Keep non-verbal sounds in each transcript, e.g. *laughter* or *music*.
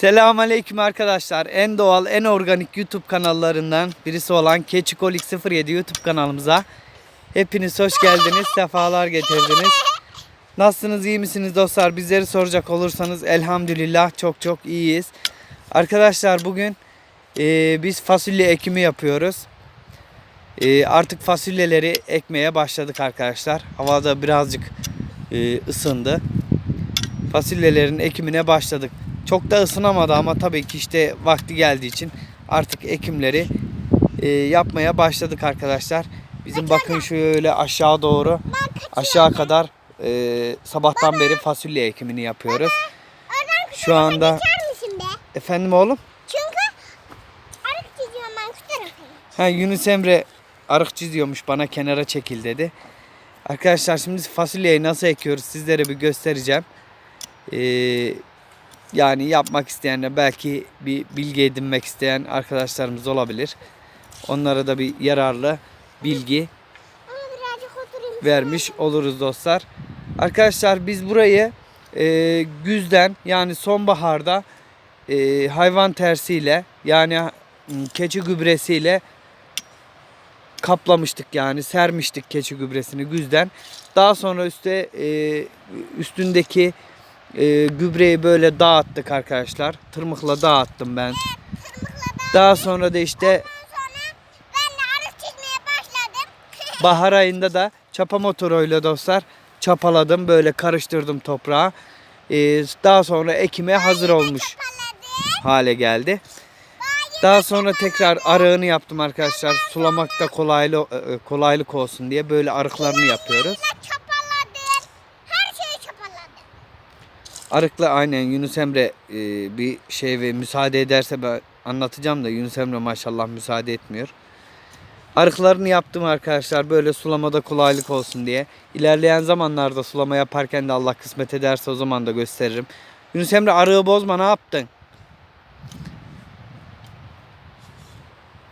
Selamünaleyküm arkadaşlar. En doğal, en organik YouTube kanallarından birisi olan Keçikolik 07 YouTube kanalımıza hepiniz hoş geldiniz, sefalar getirdiniz. Nasılsınız, iyi misiniz dostlar? Bizleri soracak olursanız elhamdülillah çok çok iyiyiz. Arkadaşlar bugün e, biz fasulye ekimi yapıyoruz. E, artık fasulyeleri ekmeye başladık arkadaşlar. Havada birazcık e, ısındı. Fasulyelerin ekimine başladık. Çok da ısınamadı ama tabii ki işte vakti geldiği için artık ekimleri e, yapmaya başladık arkadaşlar. Bizim bakın şöyle aşağı doğru aşağı kadar e, sabahtan beri fasulye ekimini yapıyoruz. Şu anda efendim oğlum. Ha Yunus Emre arık çiziyormuş bana kenara çekil dedi. Arkadaşlar şimdi fasulyeyi nasıl ekiyoruz sizlere bir göstereceğim. Ee, yani yapmak isteyenler belki bir bilgi edinmek isteyen arkadaşlarımız olabilir. Onlara da bir yararlı bilgi vermiş oluruz dostlar. Arkadaşlar biz burayı e, güzden yani sonbaharda e, hayvan tersiyle yani m, keçi gübresiyle kaplamıştık yani sermiştik keçi gübresini güzden. Daha sonra üstte e, üstündeki e, gübreyi böyle dağıttık arkadaşlar. Tırmıkla dağıttım ben. Daha sonra da işte. *laughs* Bahar ayında da çapa motoruyla dostlar çapaladım böyle karıştırdım toprağa. Ee, daha sonra ekime hazır olmuş hale geldi. Daha sonra tekrar arığını yaptım arkadaşlar. Sulamakta kolaylı e, kolaylık olsun diye böyle arıklarını yapıyoruz. Çapaladım. Her şeyi çapaladım. Arıkla aynen Yunus Emre e, bir şey ve müsaade ederse ben anlatacağım da Yunus Emre maşallah müsaade etmiyor. Arıklarını yaptım arkadaşlar böyle sulamada kolaylık olsun diye. İlerleyen zamanlarda sulama yaparken de Allah kısmet ederse o zaman da gösteririm. Yunus Emre arığı bozma ne yaptın?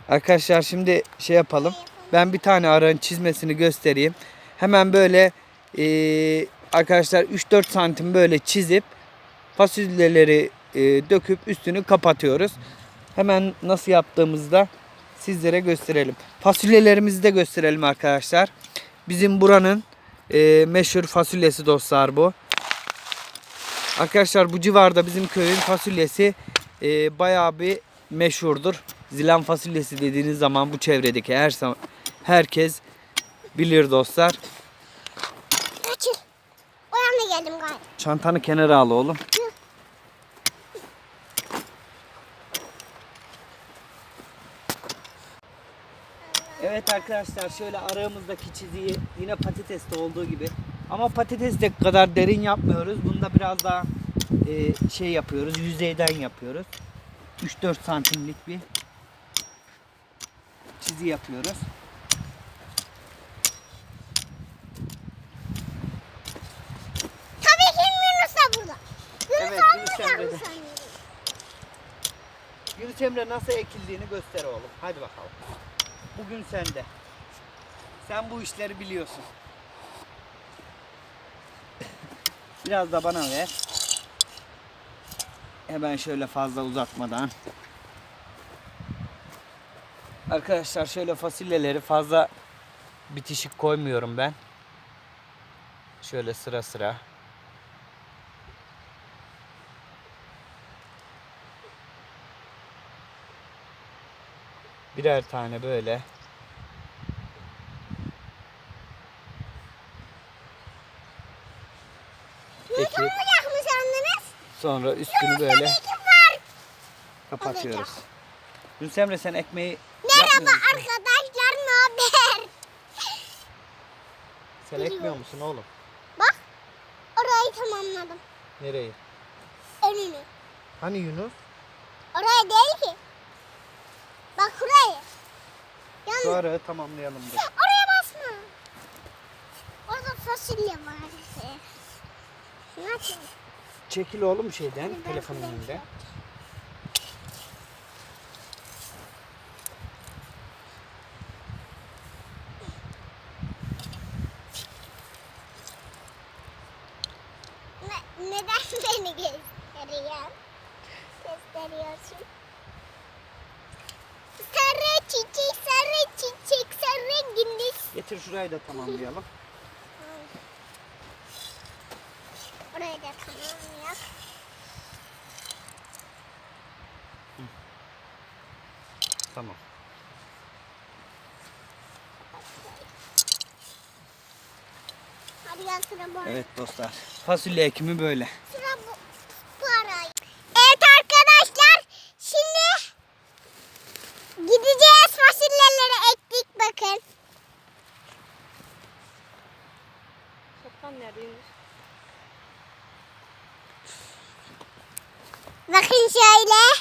Arkadaşlar şimdi şey yapalım. Ben bir tane arığın çizmesini göstereyim. Hemen böyle eee, arkadaşlar 3-4 santim böyle çizip fasulyeleri eee, döküp üstünü kapatıyoruz. Hemen nasıl yaptığımızda sizlere gösterelim. Fasulyelerimizi de gösterelim arkadaşlar. Bizim buranın eee, meşhur fasulyesi dostlar bu. Arkadaşlar bu civarda bizim köyün fasulyesi eee bayağı bir meşhurdur. Zilan fasulyesi dediğiniz zaman bu çevredeki her herkes bilir dostlar. Geldim galiba. Çantanı kenara al oğlum. Evet arkadaşlar şöyle aramızdaki çiziyi yine patateste olduğu gibi ama patateste kadar derin yapmıyoruz. Bunda biraz daha e, şey yapıyoruz. Yüzeyden yapıyoruz. 3-4 santimlik bir çizi yapıyoruz. Tabii ki Yunus da burada. Yunus Evet, Yunus Emre'de. Yunus Emre nasıl ekildiğini göster oğlum. Hadi bakalım. Bugün sende. Sen bu işleri biliyorsun. Biraz da bana ver. Hemen şöyle fazla uzatmadan. Arkadaşlar şöyle fasulyeleri fazla bitişik koymuyorum ben. Şöyle sıra sıra. Birer tane böyle. Ekip sonra üstünü böyle kapatıyoruz. Yunus Emre sen ekmeği Merhaba arkadaşlar ne haber? Sen ekmiyor musun oğlum? Bak orayı tamamladım. Nereye? Önünü. Hani Yunus? Oraya değil ki. Bak burayı. Yalnız arayı tamamlayalım dur. oraya basma. Orada fasulye var. Ne yapayım? Çekil oğlum şeyden telefonun önünde. Ne, neden *laughs* beni gösteriyor? gösteriyorsun? Çiçek, sarı çiçek, sarı gündüz. Getir şurayı da tamamlayalım. Orayı da tamam yap. Tamam. Hadi gel sıra bu. Evet dostlar. Fasulye ekimi böyle. Sıra bu. Bu arayı. Evet arkadaşlar. Şimdi gideceğiz fasulyeleri ektik bakın. Neredeymiş? Bakın şöyle.